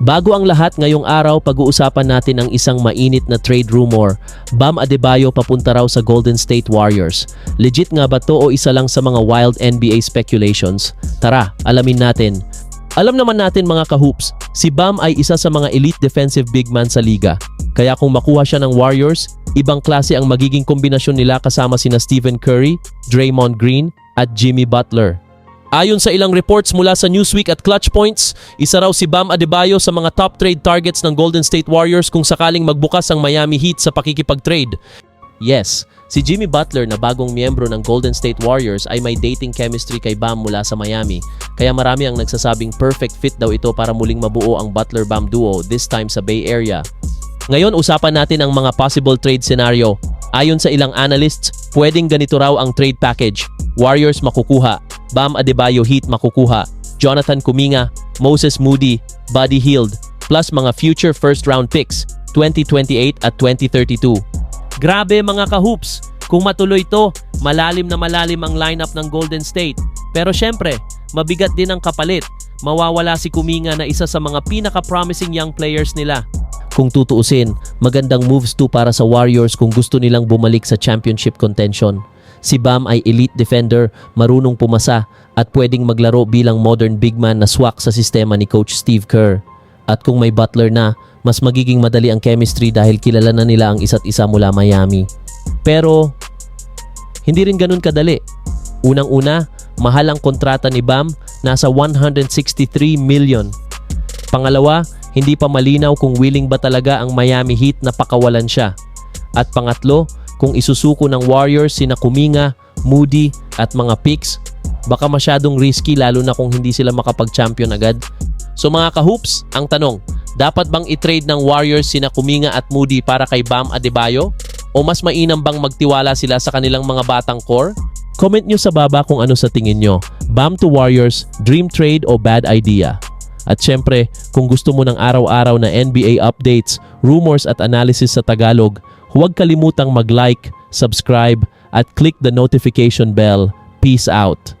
Bago ang lahat, ngayong araw pag-uusapan natin ang isang mainit na trade rumor. Bam Adebayo papunta raw sa Golden State Warriors. Legit nga ba to o isa lang sa mga wild NBA speculations? Tara, alamin natin. Alam naman natin mga kahoops, si Bam ay isa sa mga elite defensive big man sa liga. Kaya kung makuha siya ng Warriors, ibang klase ang magiging kombinasyon nila kasama sina Stephen Curry, Draymond Green at Jimmy Butler. Ayon sa ilang reports mula sa Newsweek at Clutch Points, isa raw si Bam Adebayo sa mga top trade targets ng Golden State Warriors kung sakaling magbukas ang Miami Heat sa pakikipag-trade. Yes, si Jimmy Butler na bagong miyembro ng Golden State Warriors ay may dating chemistry kay Bam mula sa Miami. Kaya marami ang nagsasabing perfect fit daw ito para muling mabuo ang Butler-Bam duo this time sa Bay Area. Ngayon usapan natin ang mga possible trade scenario. Ayon sa ilang analysts, pwedeng ganito raw ang trade package. Warriors makukuha, Bam Adebayo Heat makukuha, Jonathan Kuminga, Moses Moody, Buddy Hield, plus mga future first round picks 2028 at 2032. Grabe mga kahoops, kung matuloy to, malalim na malalim ang lineup ng Golden State. Pero syempre, mabigat din ang kapalit. Mawawala si Kuminga na isa sa mga pinaka-promising young players nila. Kung tutuusin, magandang moves to para sa Warriors kung gusto nilang bumalik sa championship contention. Si Bam ay elite defender, marunong pumasa at pwedeng maglaro bilang modern big man na swak sa sistema ni Coach Steve Kerr. At kung may Butler na, mas magiging madali ang chemistry dahil kilala na nila ang isa't isa mula Miami. Pero, hindi rin ganun kadali. Unang-una, mahal ang kontrata ni Bam, nasa 163 million. Pangalawa, hindi pa malinaw kung willing ba talaga ang Miami Heat na pakawalan siya. At pangatlo, kung isusuko ng Warriors sina Kuminga, Moody at mga picks, baka masyadong risky lalo na kung hindi sila makapag-champion agad. So mga kahoops, ang tanong, dapat bang i-trade ng Warriors sina Kuminga at Moody para kay Bam Adebayo? O mas mainam bang magtiwala sila sa kanilang mga batang core? Comment nyo sa baba kung ano sa tingin nyo. Bam to Warriors, dream trade o bad idea? At syempre, kung gusto mo ng araw-araw na NBA updates, rumors at analysis sa Tagalog, huwag kalimutang mag-like, subscribe, at click the notification bell. Peace out!